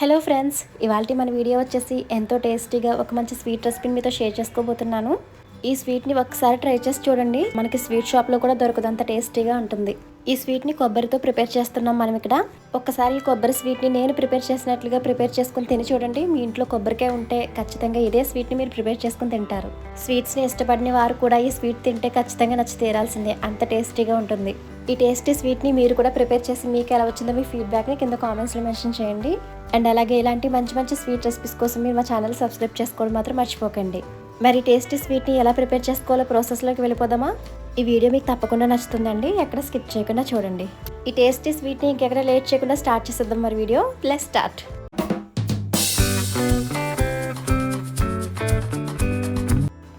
Hello friends ఇవాళ మన video వచ్చేసి ఎంతో టేస్టీగా ఒక మంచి స్వీట్ రెసిపీని మీతో షేర్ చేసుకోబోతున్నాను. ఈ స్వీట్ని ఒకసారి ట్రై చేసి చూడండి. మనకి స్వీట్ షాప్లో కూడా దొరకదంత టేస్టీగా ఉంటుంది. ఈ స్వీట్ని కొబ్బరితో ప్రిపేర్ చేస్తున్నాం మనం ఇక్కడ. ఒక్కసారి ఈ కొబ్బరి స్వీట్ని నేను ప్రిపేర్ చేసినట్లుగా ప్రిపేర్ చేసుకుని తిని చూడండి. మీ ఇంట్లో కొబ్బరికాయ ఉంటే ఖచ్చితంగా ఇదే స్వీట్ని మీరు ప్రిపేర్ చేసుకుని తింటారు. స్వీట్స్ని ఇష్టపడిన వారు కూడా ఈ స్వీట్ తింటే ఖచ్చితంగా నచ్చి తీరాల్సిందే. అంత టేస్టీగా ఉంటుంది. ఈ టేస్టీ స్వీట్ని మీరు కూడా ప్రిపేర్ చేసి మీకు ఎలా వచ్చిందో మీ ఫీడ్బ్యాక్ని కింద కామెంట్స్లో మెన్షన్ చేయండి. అండ్ అలాగే ఇలాంటి మంచి మంచి స్వీట్ రెసిపీస్ కోసం మీరు మా ఛానల్ సబ్స్క్రైబ్ చేసుకోవడం మాత్రం మర్చిపోకండి. మరి టేస్టీ స్వీట్ని ఎలా ప్రిపేర్ చేసుకోవాలో ప్రాసెస్లోకి వెళ్ళిపోదామా? ఈ వీడియో మీకు తప్పకుండా నచ్చుతుందండి. ఎక్కడ స్కిప్ చేయకుండా చూడండి. ఈ టేస్టీ స్వీట్ని ఇంకెక్కడ లేట్ చేయకుండా స్టార్ట్ చేసేద్దాం మరి వీడియో ప్లస్ స్టార్ట్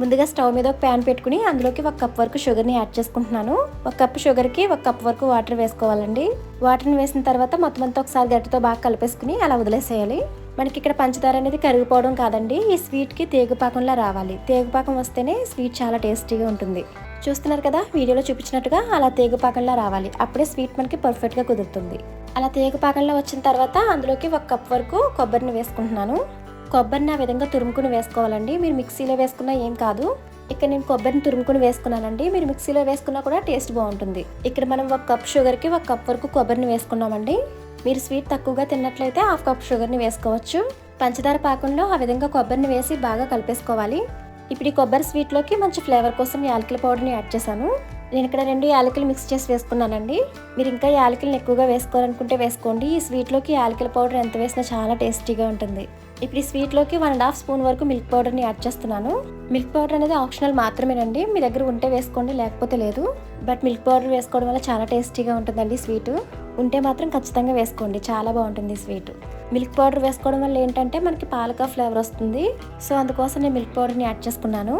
ముందుగా స్టవ్ మీద ఒక ప్యాన్ పెట్టుకుని అందులోకి ఒక కప్ వరకు షుగర్ని యాడ్ చేసుకుంటున్నాను. ఒక కప్ షుగర్కి ఒక కప్ వరకు వాటర్ వేసుకోవాలండి. వాటర్ని వేసిన తర్వాత మొత్తం అంతా ఒకసారి గట్టితో బాగా కలిపేసుకుని అలా వదిలేసేయాలి. మనకి ఇక్కడ పంచదార అనేది కరిగిపోవడం కాదండి. ఈ స్వీట్కి తేగుపాకంలా రావాలి. తేగుపాకం వస్తేనే స్వీట్ చాలా టేస్టీగా ఉంటుంది. చూస్తున్నారు కదా వీడియోలో చూపించినట్టుగా అలా తేగుపాకంలా రావాలి. అప్పుడే స్వీట్ మనకి పర్ఫెక్ట్గా కుదురుతుంది. అలా తేగుపాకంలో వచ్చిన తర్వాత అందులోకి ఒక కప్ వరకు కొబ్బరిని వేసుకుంటున్నాను. కొబ్బరిని ఆ విధంగా తురుముకుని వేసుకోవాలండి. మీరు మిక్సీలో వేసుకున్నా ఏం కాదు. ఇక్కడ నేను కొబ్బరిని తురుముకుని వేసుకున్నానండి. మీరు మిక్సీలో వేసుకున్నా కూడా టేస్ట్ బాగుంటుంది. ఇక్కడ మనం ఒక కప్ షుగర్కి ఒక కప్ వరకు కొబ్బరిని వేసుకున్నామండి. మీరు స్వీట్ తక్కువగా తిన్నట్లయితే హాఫ్ కప్ షుగర్ని వేసుకోవచ్చు. పంచదార పాకంలో ఆ విధంగా కొబ్బరిని వేసి బాగా కలిపేసుకోవాలి. ఇప్పుడు ఈ కొబ్బరి స్వీట్లోకి మంచి ఫ్లేవర్ కోసం యాలకుల పౌడర్ని యాడ్ చేశాను. నేను ఇక్కడ రెండు యాలకులు మిక్స్ చేసి వేసుకున్నానండి. మీరు ఇంకా యాలకులను ఎక్కువగా వేసుకోవాలనుకుంటే వేసుకోండి. ఈ స్వీట్లోకి యాలకుల పౌడర్ ఎంత వేసినా చాలా టేస్టీగా ఉంటుంది. ఇప్పుడు ఈ స్వీట్లోకి వన్ అండ్ హాఫ్ స్పూన్ వరకు మిల్క్ పౌడర్ని యాడ్ చేస్తున్నాను. మిల్క్ పౌడర్ అనేది ఆప్షనల్ మాత్రమేనండి. మీ దగ్గర ఉంటే వేసుకోండి లేకపోతే లేదు. బట్ మిల్క్ పౌడర్ వేసుకోవడం వల్ల చాలా టేస్టీగా ఉంటుందండి స్వీట్. ఉంటే మాత్రం ఖచ్చితంగా వేసుకోండి. చాలా బాగుంటుంది స్వీట్. మిల్క్ పౌడర్ వేసుకోవడం వల్ల ఏంటంటే మనకి పాలకా ఫ్లేవర్ వస్తుంది. సో అందుకోసం నేను మిల్క్ పౌడర్ని యాడ్ చేసుకున్నాను.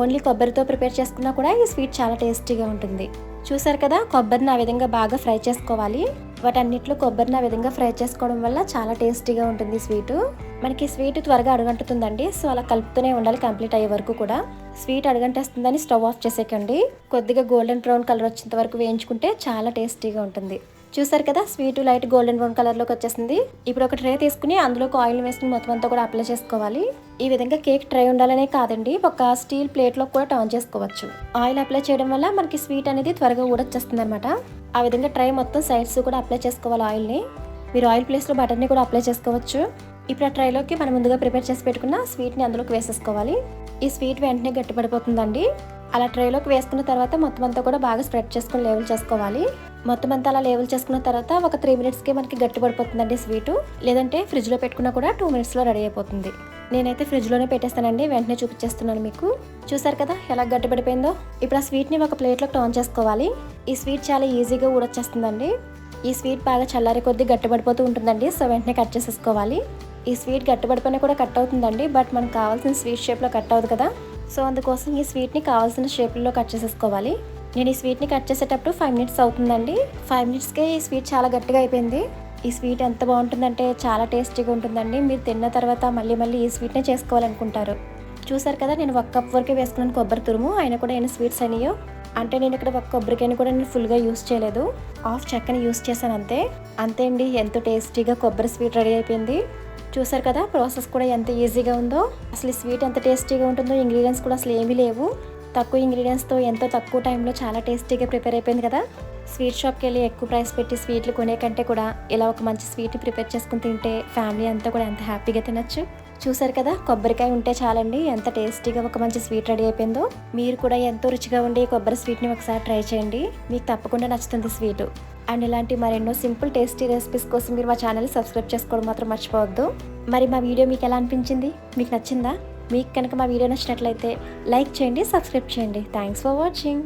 ఓన్లీ కొబ్బరితో ప్రిపేర్ చేసుకున్నా కూడా ఈ స్వీట్ చాలా టేస్టీగా ఉంటుంది. చూసారు కదా కొబ్బరిని ఆ విధంగా బాగా ఫ్రై చేసుకోవాలి. వాటన్నిటిలో కొబ్బరిని ఆ విధంగా ఫ్రై చేసుకోవడం వల్ల చాలా టేస్టీగా ఉంటుంది స్వీట్. మనకి స్వీట్ త్వరగా అడుగంటుతుందండి. సో అలా కలుపుతూనే ఉండాలి. కంప్లీట్ అయ్యే వరకు కూడా స్వీట్ అడుగంటేస్తుందని స్టవ్ ఆఫ్ చేసేకండి. కొద్దిగా గోల్డెన్ బ్రౌన్ కలర్ వచ్చేంత వరకు వేయించుకుంటే చాలా టేస్టీగా ఉంటుంది. చూసారు కదా స్వీట్ లైట్ గోల్డెన్ బ్రౌన్ కలర్లోకి వచ్చేసింది. ఇప్పుడు ఒక ట్రే తీసుకుని అందులోకి ఆయిల్ వేసుకుని మొత్తం అంతా కూడా అప్లై చేసుకోవాలి. ఈ విధంగా కేక్ ట్రై ఉండాలనే కాదండి ఒక స్టీల్ ప్లేట్లో కూడా టర్న్ చేసుకోవచ్చు. ఆయిల్ అప్లై చేయడం వల్ల మనకి స్వీట్ అనేది త్వరగా ఊడొచ్చేస్తుంది అనమాట ఆ విధంగా ట్రై మొత్తం సైడ్స్ కూడా అప్లై చేసుకోవాలి ఆయిల్ని. మీరు ఆయిల్ ప్లేస్లో బటర్ని కూడా అప్లై చేసుకోవచ్చు. ఇప్పుడు ఆ ట్రైలోకి మనం ముందుగా ప్రిపేర్ చేసి పెట్టుకున్న స్వీట్ని అందులోకి వేసేసుకోవాలి. ఈ స్వీట్ వెంటనే గట్టిపడిపోతుందండి. అలా ట్రైలోకి వేసుకున్న తర్వాత మొత్తం అంతా కూడా బాగా స్ప్రెడ్ చేసుకుని లేవల్ చేసుకోవాలి. మొత్తం అంతా అలా లేవల్ చేసుకున్న తర్వాత ఒక త్రీ మినిట్స్కి మనకి గట్టి పడిపోతుందండి స్వీట్. లేదంటే ఫ్రిడ్జ్లో పెట్టుకున్నా కూడా టూ మినిట్స్లో రెడీ అయిపోతుంది. నేనైతే ఫ్రిడ్జ్లోనే పెట్టేస్తానండి వెంటనే చూపించేస్తున్నాను మీకు. చూసారు కదా ఎలా గట్టిపడిపోయిందో? ఇప్పుడు ఆ స్వీట్ని ఒక ప్లేట్లో టర్న్ చేసుకోవాలి. ఈ స్వీట్ చాలా ఈజీగా ఊడొచ్చేస్తుందండి. ఈ స్వీట్ బాగా చల్లారి కొద్దీ గట్టిపడిపోతూ ఉంటుందండి సో వెంటనే కట్ చేసేసుకోవాలి. ఈ స్వీట్ గట్టిపడిపోయినా కూడా కట్ అవుతుందండి బట్ మనకు కావాల్సిన స్వీట్ షేప్లో కట్ అవ్వదు కదా. సో అందుకోసం ఈ స్వీట్ని కావాల్సిన షేప్లో కట్ చేసేసుకోవాలి. నేను ఈ స్వీట్ని కట్ చేసేటప్పుడు ఫైవ్ మినిట్స్ అవుతుందండి. ఫైవ్ మినిట్స్కే ఈ స్వీట్ చాలా గట్టిగా అయిపోయింది. ఈ స్వీట్ ఎంత బాగుంటుందంటే చాలా టేస్టీగా ఉంటుందండి. మీరు తిన్న తర్వాత మళ్ళీ మళ్ళీ ఈ స్వీట్నే చేసుకోవాలనుకుంటారు. చూసారు కదా నేను ఒక కప్ వరకే వేసుకున్నాను కొబ్బరి తురుము. అయినా కూడా ఏమైనా స్వీట్స్ అనియో అంటే నేను ఇక్కడ ఒక కొబ్బరికాయని కూడా నేను ఫుల్గా యూస్ చేయలేదు. హాఫ్ చెక్కని యూస్ చేశాను అంతే. అంతే అండి ఎంతో టేస్టీగా కొబ్బరి స్వీట్ రెడీ అయిపోయింది. చూసారు కదా ప్రాసెస్ కూడా ఎంత ఈజీగా ఉందో. అసలు ఈ స్వీట్ ఎంత టేస్టీగా ఉంటుందో ఇంగ్రీడియంట్స్ కూడా అసలు ఏమీ లేవు. తక్కువ ఇంగ్రీడియంట్స్తో ఎంతో తక్కువ టైంలో చాలా టేస్టీగా ప్రిపేర్ అయిపోయింది కదా. స్వీట్ షాప్కి వెళ్ళి ఎక్కువ ప్రైస్ పెట్టి స్వీట్లు కొనే కంటే కూడా ఇలా ఒక మంచి స్వీట్ ప్రిపేర్ చేసుకుని తింటే ఫ్యామిలీ అంతా కూడా ఎంత హ్యాపీగా తినచ్చు. చూసారు కదా కొబ్బరికాయ ఉంటే చాలండి. ఎంత టేస్టీగా ఒక మంచి స్వీట్ రెడీ అయిపోయిందో. మీరు కూడా ఎంతో రుచిగా ఉండే కొబ్బరి స్వీట్ని ఒకసారి ట్రై చేయండి. మీకు తప్పకుండా నచ్చుతుంది స్వీట్. అండ్ ఇలాంటి మరెన్నో సింపుల్ టేస్టీ రెసిపీస్ కోసం మీరు మా ఛానల్ సబ్స్క్రైబ్ చేసుకోవడం మాత్రం మర్చిపోవద్దు. మరి మా వీడియో మీకు ఎలా అనిపించింది? మీకు నచ్చిందా? మీకు కనుక మా వీడియో నచ్చినట్లయితే లైక్ చేయండి సబ్స్క్రైబ్ చేయండి. Thanks for watching.